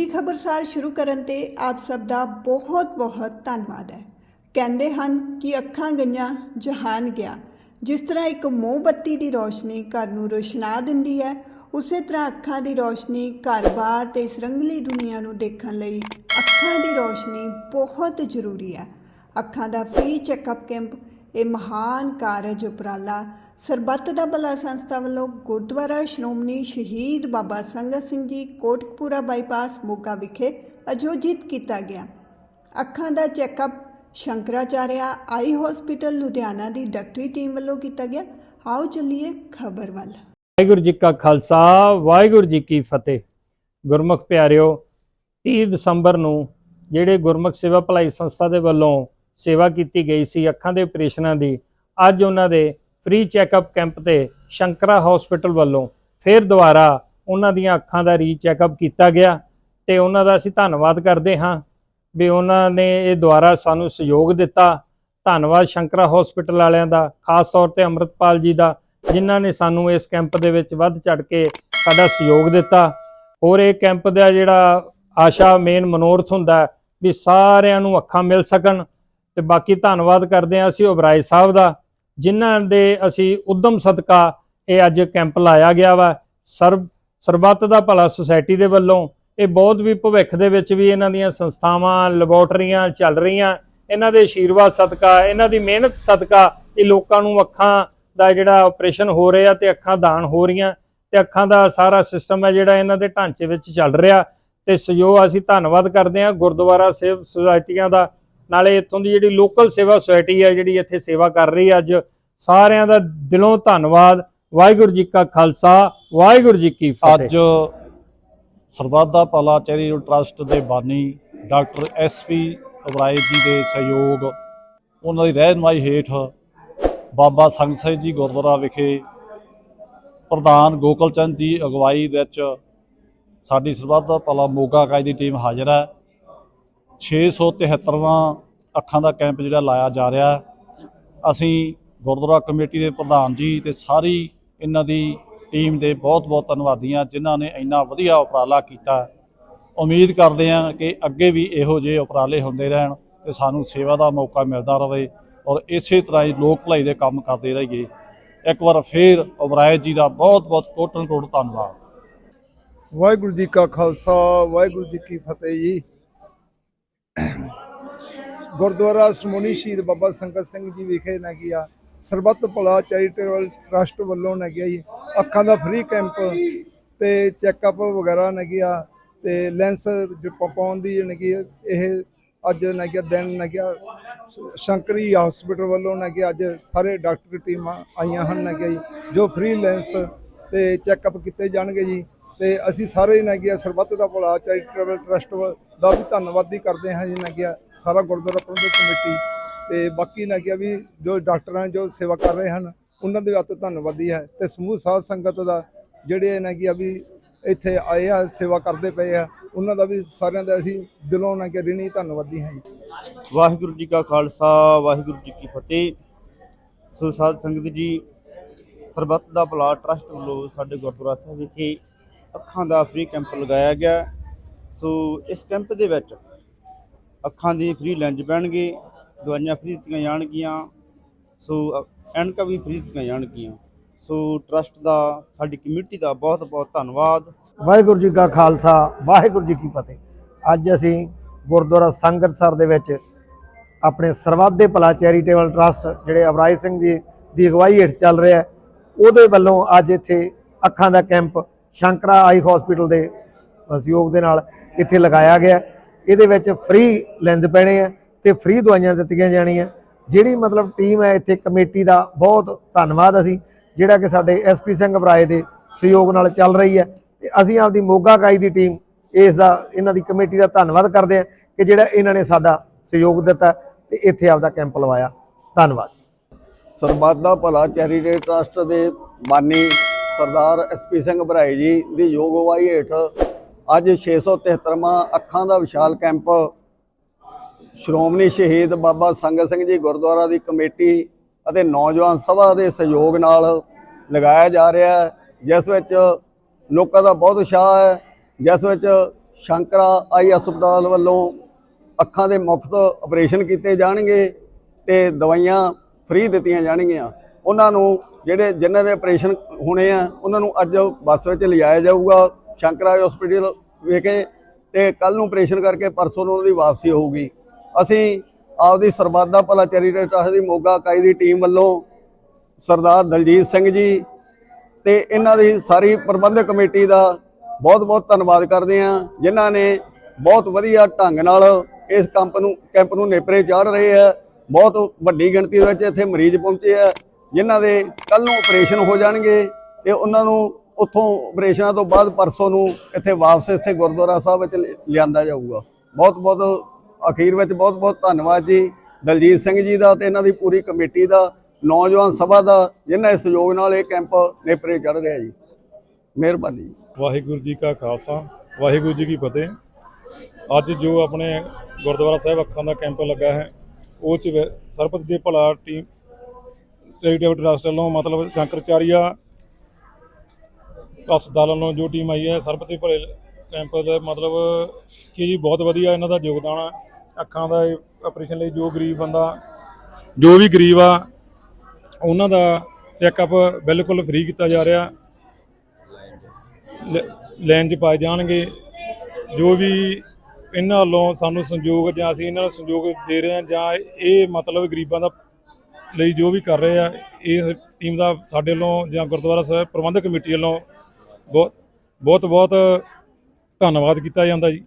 ਇਹ ਖਬਰਸਾਰ ਸ਼ੁਰੂ ਕਰਨ ਤੇ ਆਪ ਸਭ ਦਾ ਬਹੁਤ-ਬਹੁਤ ਧੰਨਵਾਦ ਹੈ। ਕਹਿੰਦੇ ਹਨ ਕਿ ਅੱਖਾਂ ਗਈਆਂ, ਜਹਾਨ ਗਿਆ। ਜਿਸ ਤਰ੍ਹਾਂ ਇੱਕ ਮੋਮਬੱਤੀ ਦੀ ਰੋਸ਼ਨੀ ਘਰ ਨੂੰ ਰੋਸ਼ਨਾ ਦਿੰਦੀ ਹੈ, ਉਸੇ ਤਰ੍ਹਾਂ ਅੱਖਾਂ ਦੀ ਰੋਸ਼ਨੀ ਘਰ-ਬਾਰ ਤੇ ਇਸ ਰੰਗਲੀ ਦੁਨੀਆ ਨੂੰ ਦੇਖਣ ਲਈ ਅੱਖਾਂ ਦੀ ਰੋਸ਼ਨੀ ਬਹੁਤ ਜ਼ਰੂਰੀ ਹੈ। ਅੱਖਾਂ ਦਾ ਫ੍ਰੀ ਚੈੱਕਅਪ ਕੈਂਪ ਇਹ ਮਹਾਨ ਕਾਰਜ ਉਪਰਾਲਾ ਸਰਬੱਤ ਦਾ ਭਲਾ ਸੰਸਥਾ ਵੱਲੋਂ ਗੁਰਦੁਆਰਾ ਸ਼੍ਰੋਮਣੀ ਸ਼ਹੀਦ ਬਾਬਾ ਸੰਗਤ ਸਿੰਘ ਜੀ ਕੋਟਕਪੂਰਾ ਬਾਈਪਾਸ ਮੋਗਾ ਵਿਖੇ ਆਯੋਜਿਤ ਕੀਤਾ ਗਿਆ। ਅੱਖਾਂ ਦਾ checkup Shankaracharya eye hospital Ludhiana ਦੀ ਡਾਕਟਰੀ ਟੀਮ ਵੱਲੋਂ ਕੀਤਾ ਗਿਆ। ਆਓ ਚੱਲੀਏ ਖਬਰ ਵੱਲ। ਵਾਹਿਗੁਰੂ ਜੀ ਕਾ ਖਾਲਸਾ, ਵਾਹਿਗੁਰੂ ਜੀ ਕੀ ਫਤਿਹ। ਗੁਰਮੁਖ ਪਿਆਰਿਓ 30 ਦਸੰਬਰ ਨੂੰ ਜਿਹੜੇ ਗੁਰਮੁਖ ਸੇਵਾ ਭਲਾਈ ਸੰਸਥਾ ਦੇ ਵੱਲੋਂ ਸੇਵਾ ਕੀਤੀ ਗਈ ਸੀ ਅੱਖਾਂ ਦੇ ਆਪਰੇਸ਼ਨਾਂ ਦੀ, ਅੱਜ ਉਹਨਾਂ ਦੇ ਫ੍ਰੀ ਚੈੱਕਅਪ ਕੈਂਪ ਤੇ ਸ਼ੰਕਰਾ ਹਸਪੀਟਲ ਵੱਲੋਂ ਫਿਰ ਦੁਬਾਰਾ ਉਹਨਾਂ ਦੀਆਂ ਅੱਖਾਂ ਦਾ ਰੀਚੈੱਕਅਪ ਕੀਤਾ ਗਿਆ ਤੇ ਉਹਨਾਂ ਦਾ ਅਸੀਂ ਧੰਨਵਾਦ ਕਰਦੇ ਹਾਂ ਵੀ ਉਹਨਾਂ ਨੇ ਇਹ ਦੁਆਰਾ ਸਾਨੂੰ ਸਹਿਯੋਗ ਦਿੱਤਾ। ਧੰਨਵਾਦ ਸ਼ੰਕਰਾ ਹਸਪੀਟਲ ਵਾਲਿਆਂ ਦਾ, ਖਾਸ ਤੌਰ ਤੇ ਅੰਮ੍ਰਿਤਪਾਲ ਜੀ ਦਾ, ਜਿਨ੍ਹਾਂ ਨੇ ਸਾਨੂੰ ਇਸ ਕੈਂਪ ਦੇ ਵਿੱਚ ਵੱਧ ਚੜ ਕੇ ਸਾਡਾ ਸਹਿਯੋਗ ਦਿੱਤਾ। ਹੋਰ ਇਹ ਕੈਂਪ ਦਾ ਜਿਹੜਾ ਆਸ਼ਾ ਮੇਨ ਮਨੋਰਥ ਹੁੰਦਾ ਵੀ ਸਾਰਿਆਂ ਨੂੰ ਅੱਖਾਂ ਮਿਲ ਸਕਣ ਤੇ ਬਾਕੀ ਧੰਨਵਾਦ ਕਰਦੇ ਹਾਂ ਅਸੀਂ ਉਬਰਾਏ ਸਾਹਿਬ ਦਾ। ਜਿਨ੍ਹਾਂ ਦੇ ਅਸੀਂ ਉਦਮ ਸਦਕਾ ਇਹ ਅੱਜ ਕੈਂਪ ਲਾਇਆ ਗਿਆ ਵਾ। ਸਰਬ ਸਰਬੱਤ ਦਾ ਭਲਾ ਸੁਸਾਇਟੀ ਦੇ ਵੱਲੋਂ ਇਹ ਬਹੁਤ ਵੀ ਭਵਿੱਖ ਦੇ ਵਿੱਚ ਵੀ ਇਹਨਾਂ ਦੀਆਂ ਸੰਸਥਾਵਾਂ, ਲੈਬੋਰਟਰੀਆਂ ਚੱਲ ਰਹੀਆਂ। ਇਹਨਾਂ ਦੇ ਆਸ਼ੀਰਵਾਦ ਸਦਕਾ, ਇਹਨਾਂ ਦੀ ਮਿਹਨਤ ਸਦਕਾ ਇਹ ਲੋਕਾਂ ਨੂੰ ਅੱਖਾਂ ਦਾ ਜਿਹੜਾ ਆਪਰੇਸ਼ਨ ਹੋ ਰਿਹਾ ਤੇ ਅੱਖਾਂ ਦਾਨ ਹੋ ਰਹੀਆਂ ਤੇ ਅੱਖਾਂ ਦਾ ਸਾਰਾ ਸਿਸਟਮ ਹੈ ਜਿਹੜਾ ਇਹਨਾਂ ਦੇ ਢਾਂਚੇ ਵਿੱਚ ਚੱਲ ਰਿਹਾ। ਤੇ ਸਹਿਯੋਗ ਅਸੀਂ ਧੰਨਵਾਦ ਕਰਦੇ ਹਾਂ ਗੁਰਦੁਆਰਾ ਸੇਵ ਸੁਸਾਇਟੀਆਂ ਦਾ ਨਾਲੇ ਇੱਥੋਂ ਦੀ ਜਿਹੜੀ ਲੋਕਲ ਸੇਵਾ ਸੁਸਾਇਟੀ ਹੈ ਜਿਹੜੀ ਇੱਥੇ ਸੇਵਾ ਕਰ ਰਹੀ ਹੈ ਅੱਜ, ਸਾਰਿਆਂ ਦਾ ਦਿਲੋਂ ਧੰਨਵਾਦ, ਵਾਹਿਗੁਰੂ ਜੀ ਕਾ ਖਾਲਸਾ, ਵਾਹਿਗੁਰੂ ਜੀ ਕੀ ਫਤਿਹ। ਅੱਜ ਸਰਬੱਤ ਭਲਾ ਚੈਰੀਟੇਬਲ ਟਰਸਟ ਦੇ ਬਾਨੀ ਡਾਕਟਰ ਐਸ ਪੀ ਅਬਰਾਏ ਜੀ ਦੇ ਸਹਿਯੋਗ, ਉਹਨਾਂ ਦੀ ਰਹਿਨਮਾਈ ਹੇਠ ਬਾਬਾ ਸੰਗਤ ਸਿੰਘ ਜੀ ਗੁਰਦੁਆਰਾ ਵਿਖੇ ਪ੍ਰਧਾਨ ਗੋਕਲ ਚੰਦ ਦੀ ਅਗਵਾਈ ਵਿੱਚ ਸਾਡੀ ਸਰਬੱਧਾ ਭਲਾ ਮੋਗਾ ਇਕਾਈ ਦੀ ਟੀਮ ਹਾਜ਼ਰ ਹੈ। 673ਵਾਂ ਅੱਖਾਂ ਦਾ ਕੈਂਪ ਜਿਹੜਾ ਲਾਇਆ ਜਾ ਰਿਹਾ ਅਸੀਂ ਗੁਰਦੁਆਰਾ ਕਮੇਟੀ ਦੇ ਪ੍ਰਧਾਨ ਜੀ ਤੇ ਸਾਰੀ ਇਹਨਾਂ ਦੀ ਟੀਮ ਦੇ ਬਹੁਤ-ਬਹੁਤ ਧੰਨਵਾਦੀ ਹਾਂ, ਜਿਨ੍ਹਾਂ ਨੇ ਇੰਨਾ ਵਧੀਆ ਉਪਰਾਲਾ ਕੀਤਾ। ਉਮੀਦ ਕਰਦੇ ਹਾਂ ਕਿ ਅੱਗੇ ਵੀ ਇਹੋ ਜਿਹੇ ਉਪਰਾਲੇ ਹੁੰਦੇ ਰਹਿਣ ਤੇ ਸਾਨੂੰ ਸੇਵਾ ਦਾ ਮੌਕਾ ਮਿਲਦਾ ਰਹੇ ਔਰ ਇਸੇ ਤਰ੍ਹਾਂ ਹੀ ਲੋਕ ਭਲਾਈ ਦੇ ਕੰਮ ਕਰਦੇ ਰਹੀਏ। ਇੱਕ ਵਾਰ ਫੇਰ ਉਬਰਾਏ ਜੀ ਦਾ ਬਹੁਤ-ਬਹੁਤ ਕੋਟਨ ਕੋਟ ਧੰਨਵਾਦ। ਵਾਹਿਗੁਰੂ ਜੀ ਕਾ ਖਾਲਸਾ, ਵਾਹਿਗੁਰੂ ਜੀ ਕੀ ਫਤਿਹ ਜੀ। ਗੁਰਦੁਆਰਾ ਸਮੋਨੀ ਸ਼ਹੀਦ ਬਾਬਾ ਸੰਗਤ ਸਿੰਘ ਜੀ ਵਿਖੇ ਨਾ ਗਿਆ ਸਰਬੱਤ ਭਲਾ ਚੈਰੀਟੇਬਲ ਟਰਸਟ ਵੱਲੋਂ ਨਾ ਗਿਆ ਜੀ। ਅੱਖਾਂ ਦਾ ਫ੍ਰੀ ਕੈਂਪ ਤੇ ਚੈੱਕਅਪ ਵਗੈਰਾ ਨਾ ਗਿਆ ਤੇ ਲੈਂਸ ਪਾਉਣ ਦੀ ਨਾ ਕੀ ਇਹ ਅੱਜ ਨਾ ਗਿਆ ਦਿਨ ਨਾ ਗਿਆ ਸ਼ੰਕਰੀ ਹਸਪੀਟਲ ਵੱਲੋਂ ਨਾ ਗਿਆ ਅੱਜ ਸਾਰੇ ਡਾਕਟਰ ਟੀਮਾਂ ਆਈਆਂ ਹਨ ਨਾ ਗਿਆ ਜੀ, ਜੋ ਫ੍ਰੀ ਲੈਂਸ ਤੇ ਚੈੱਕਅਪ ਕੀਤੇ ਜਾਣਗੇ ਜੀ। ਤੇ ਅਸੀਂ ਸਾਰੇ ਨਾ ਗਿਆ ਸਰਬੱਤ ਦਾ ਭਲਾ ਚੈਰੀਟੇਬਲ ਟਰਸਟ ਦਾ ਵੀ ਧੰਨਵਾਦੀ ਕਰਦੇ ਹਾਂ ਜੀ ਨਾ ਸਾਰਾ ਗੁਰਦੁਆਰਾ ਪ੍ਰਬੰਧਕ ਕਮੇਟੀ। ਤੇ ਬਾਕੀ ਨਾ ਗਿਆ ਵੀ ਜੋ ਡਾਕਟਰਾਂ ਜੋ ਸੇਵਾ ਕਰ ਰਹੇ ਹਨ, ਉਹਨਾਂ ਦੇ ਵਾਸਤੇ ਧੰਨਵਾਦੀ ਹੈ ਤੇ ਸਮੂਹ ਸਾਧ ਸੰਗਤ ਦਾ ਜਿਹੜੇ ਨਾ ਗਿਆ ਵੀ ਇੱਥੇ ਆਏ ਆ, ਸੇਵਾ ਕਰਦੇ ਪਏ ਆ, ਉਹਨਾਂ ਦਾ ਵੀ ਸਾਰਿਆਂ ਦਾ ਅਸੀਂ ਦਿਲੋਂ ਨਾ ਕਿ ਰਿਣੀ ਧੰਨਵਾਦੀ ਹਾਂ ਜੀ। ਵਾਹਿਗੁਰੂ ਜੀ ਕਾ ਖਾਲਸਾ, ਵਾਹਿਗੁਰੂ ਜੀ ਕੀ ਫਤਿਹ। ਸੋ ਸਾਧ ਸੰਗਤ ਜੀ, ਸਰਬੱਤ ਦਾ ਭਲਾ ਟਰਸਟ ਵੱਲੋਂ ਸਾਡੇ ਗੁਰਦੁਆਰਾ ਸਾਹਿਬ ਵਿਖੇ ਅੱਖਾਂ ਦਾ ਫ੍ਰੀ ਕੈਂਪ ਲਗਾਇਆ ਗਿਆ। ਸੋ ਇਸ ਕੈਂਪ ਦੇ ਵਿੱਚ ਅੱਖਾਂ ਦੀ ਫ੍ਰੀ ਲੈਂਜ ਪੈਣਗੇ ਦਵਾਈਆਂ ਫ੍ਰੀ ਦਿੱਤੀਆਂ ਜਾਣਗੀਆਂ। ਸੋ ਅ- ਐਨਕਾਂ ਵੀ ਫ੍ਰੀ ਦਿੱਤੀਆਂ ਜਾਣਗੀਆਂ। ਸੋ ਟਰਸਟ ਦਾ, ਸਾਡੀ ਕਮਿਊਨਿਟੀ ਦਾ ਬਹੁਤ ਬਹੁਤ ਧੰਨਵਾਦ। ਵਾਹਿਗੁਰੂ ਜੀ ਕਾ ਖਾਲਸਾ, ਵਾਹਿਗੁਰੂ ਜੀ ਕੀ ਫਤਿਹ। ਅੱਜ ਅਸੀਂ ਗੁਰਦੁਆਰਾ ਸੰਗਤਸਰ ਦੇ ਵਿੱਚ ਆਪਣੇ ਸਰਵਾਦੇ ਭਲਾ ਚੈਰੀਟੇਬਲ ਟਰਸਟ ਜਿਹੜੇ ਅਬਰਾਈ ਸਿੰਘ ਜੀ ਦੀ ਅਗਵਾਈ ਹੇਠ ਚੱਲ ਰਿਹਾ ਉਹਦੇ ਵੱਲੋਂ ਅੱਜ ਇੱਥੇ ਅੱਖਾਂ ਦਾ ਕੈਂਪ ਸ਼ੰਕਰਾ ਆਈ ਹਸਪੀਟਲ ਦੇ ਸਹਿਯੋਗ ਦੇ ਨਾਲ ਇੱਥੇ ਲਗਾਇਆ ਗਿਆ। ਇਹਦੇ ਵਿੱਚ ਫ੍ਰੀ ਲੈਂਸ ਪੈਣੇ ਆ ਤੇ ਫ੍ਰੀ ਦਵਾਈਆਂ ਦਿੱਤੀਆਂ ਜਾਣੀਆਂ। ਜਿਹੜੀ ਮਤਲਬ ਟੀਮ ਹੈ, ਇੱਥੇ ਕਮੇਟੀ ਦਾ ਬਹੁਤ ਧੰਨਵਾਦ ਅਸੀਂ, ਜਿਹੜਾ ਕਿ ਸਾਡੇ ਐਸਪੀ ਸਿੰਘ ਬਰਾਏ ਦੇ ਸਹਿਯੋਗ ਨਾਲ ਚੱਲ ਰਹੀ ਹੈ। ਤੇ ਅਸੀਂ ਆਪਦੀ ਮੋਗਾ ਕਾਈ ਦੀ ਟੀਮ ਇਸ ਦਾ, ਇਹਨਾਂ ਦੀ ਕਮੇਟੀ ਦਾ ਧੰਨਵਾਦ ਕਰਦੇ ਹਾਂ ਕਿ ਜਿਹੜਾ ਇਹਨਾਂ ਨੇ ਸਾਡਾ ਸਹਿਯੋਗ ਦਿੱਤਾ ਤੇ ਇੱਥੇ ਆਪਦਾ ਕੈਂਪ ਲਵਾਇਆ। ਧੰਨਵਾਦ ਸਰਬੱਤ ਦਾ ਭਲਾ ਚੈਰੀਟੇਬਲ ਟਰਸਟ ਦੇ ਬਾਨੀ ਸਰਦਾਰ ਐਸਪੀ ਸਿੰਘ ਭਰਾਈ ਜੀ ਦੀ ਯੋਗ ਅਗਵਾਈ ਹੇਠ ਅੱਜ 673ਵਾਂ ਅੱਖਾਂ ਦਾ ਵਿਸ਼ਾਲ ਕੈਂਪ ਸ਼੍ਰੋਮਣੀ ਸ਼ਹੀਦ ਬਾਬਾ ਸੰਗਤ ਸਿੰਘ ਜੀ ਗੁਰਦੁਆਰਾ ਦੀ ਕਮੇਟੀ ਅਤੇ ਨੌਜਵਾਨ ਸਭਾ ਦੇ ਸਹਿਯੋਗ ਨਾਲ ਲਗਾਇਆ ਜਾ ਰਿਹਾ ਹੈ, ਜਿਸ ਵਿੱਚ ਲੋਕਾਂ ਦਾ ਬਹੁਤ ਉਤਸ਼ਾਹ ਹੈ, ਜਿਸ ਵਿੱਚ ਸ਼ੰਕਰਾ ਆਈ ਹਸਪਤਾਲ ਵੱਲੋਂ ਅੱਖਾਂ ਦੇ ਮੁਫਤ ਆਪਰੇਸ਼ਨ ਕੀਤੇ ਜਾਣਗੇ ਤੇ ਦਵਾਈਆਂ ਫ੍ਰੀ ਦਿੱਤੀਆਂ ਜਾਣਗੀਆਂ। ਉਹਨਾਂ ਨੂੰ ਜਿਹੜੇ ਜਿਨ੍ਹਾਂ ਦੇ ਆਪਰੇਸ਼ਨ ਹੋਣੇ ਆ, ਉਹਨਾਂ ਨੂੰ ਅੱਜ ਬੱਸ ਵਿੱਚ ਲਿਜਾਇਆ ਜਾਊਗਾ ਸ਼ੰਕਰਾਜ ਹਸਪੀਟਲ ਵਿਖੇ ਤੇ ਕੱਲ ਨੂੰ ਆਪਰੇਸ਼ਨ ਕਰਕੇ ਪਰਸੋਂ ਨੂੰ ਉਹਨਾਂ ਦੀ ਵਾਪਸੀ ਹੋਊਗੀ। ਅਸੀਂ ਆਪਦੀ ਸਰਬੱਤ ਦਾ ਭਲਾ ਚੈਰੀਟੇਬਲ ਟਰਸਟ ਦੀ ਮੋਗਾ ਇਕਾਈ ਦੀ ਟੀਮ ਵੱਲੋਂ ਸਰਦਾਰ ਦਲਜੀਤ ਸਿੰਘ ਜੀ ਤੇ ਇਹਨਾਂ ਦੀ ਸਾਰੀ ਪ੍ਰਬੰਧਕ ਕਮੇਟੀ ਦਾ ਬਹੁਤ ਬਹੁਤ ਧੰਨਵਾਦ ਕਰਦੇ ਹਾਂ, ਜਿਨ੍ਹਾਂ ਨੇ ਬਹੁਤ ਵਧੀਆ ਢੰਗ ਨਾਲ ਇਸ ਕੰਪ ਨੂੰ ਕੈਂਪ ਨੂੰ ਨੇਪਰੇ ਚਾੜ ਰਹੇ ਆ। ਬਹੁਤ ਵੱਡੀ ਗਿਣਤੀ ਦੇ ਵਿੱਚ ਇੱਥੇ ਮਰੀਜ਼ ਪਹੁੰਚੇ ਆ। ਜਿਨ੍ਹਾਂ ਦੇ ਕੱਲ ਨੂੰ ਆਪਰੇਸ਼ਨ ਹੋ ਜਾਣਗੇ ਤੇ ਉਹਨਾਂ ਨੂੰ ਉੱਥੋਂ ਆਪਰੇਸ਼ਨਾਂ ਤੋਂ ਬਾਅਦ ਪਰਸੋਂ ਨੂੰ ਇੱਥੇ ਵਾਪਸ ਇੱਥੇ ਗੁਰਦੁਆਰਾ ਸਾਹਿਬ ਵਿੱਚ ਲਿ- ਲਿਆਂਦਾ ਜਾਊਗਾ। ਬਹੁਤ ਬਹੁਤ ਅਖੀਰ ਵਿੱਚ ਬਹੁਤ ਬਹੁਤ ਧੰਨਵਾਦ ਜੀ। ਦਲਜੀਤ ਸਿੰਘ ਜੀ ਦਾ ਤੇ ਇਹਨਾਂ ਦੀ ਪੂਰੀ ਕਮੇਟੀ ਦਾ, ਨੌਜਵਾਨ ਸਭਾ ਦਾ, ਜਿਨ੍ਹਾਂ ਦੇ ਸਹਿਯੋਗ ਨਾਲ ਇਹ ਕੈਂਪ ਨੇਪਰੇ ਚੜ ਰਿਹਾ ਜੀ। ਮਿਹਰਬਾਨੀ ਵਾਹਿਗੁਰੂ ਜੀ ਕਾ ਖਾਲਸਾ, ਵਾਹਿਗੁਰੂ ਜੀ ਕੀ ਫਤਿਹ। ਅੱਜ ਜੋ ਆਪਣੇ ਗੁਰਦੁਆਰਾ ਸਾਹਿਬ ਅੱਖਾਂ ਦਾ ਕੈਂਪ ਲੱਗਾ ਹੈ, ਉਹ ਚ ਸਰਪਤ ਸਰਬਤ ਦੇ ਭਲਾ ਟੀਮ ਚੈਰੀਟੇਬਲ ਟਰਸਟ ਵੱਲੋਂ ਮਤਲਬ ਸ਼ੰਕਰਚਾਰੀਆ ਹਸਪਤਾਲ ਵੱਲੋਂ ਜੋ ਟੀਮ ਆਈ ਹੈ, ਸਰਬਤੀ ਦੇ ਭਲੇ ਕੈਂਪ ਦਾ ਮਤਲਬ ਕਿ ਜੀ ਬਹੁਤ ਵਧੀਆ ਇਹਨਾਂ ਦਾ ਯੋਗਦਾਨ ਆ ਅੱਖਾਂ ਦਾ ਆਪਰੇਸ਼ਨ ਲਈ ਜੋ ਗਰੀਬ ਬੰਦਾ, ਜੋ ਵੀ ਗਰੀਬ ਆ, ਉਹਨਾਂ ਦਾ ਚੈੱਕਅਪ ਬਿਲਕੁਲ ਫ੍ਰੀ ਕੀਤਾ ਜਾ ਰਿਹਾ। ਲ- ਲਾਈਨ 'ਚ ਪਾਏ ਜਾਣਗੇ। ਜੋ ਵੀ ਇਹਨਾਂ ਵੱਲੋਂ ਸਾਨੂੰ ਸੰਯੋਗ ਜਾਂ ਅਸੀਂ ਇਹਨਾਂ ਨੂੰ ਸੰਯੋਗ ਦੇ ਰਹੇ ਹਾਂ ਜਾਂ ਇਹ ਮਤਲਬ ਗਰੀਬਾਂ ਦਾ ਲਈ ਜੋ ਵੀ ਕਰ ਰਹੇ ਆ ਇਸ ਟੀਮ ਦਾ ਸਾਡੇ ਵੱਲੋਂ ਜਾਂ ਗੁਰਦੁਆਰਾ ਸਾਹਿਬ ਪ੍ਰਬੰਧਕ ਕਮੇਟੀ ਵੱਲੋਂ ਬਹੁਤ ਬਹੁਤ ਬਹੁਤ ਧੰਨਵਾਦ ਕੀਤਾ ਜਾਂਦਾ ਜੀ।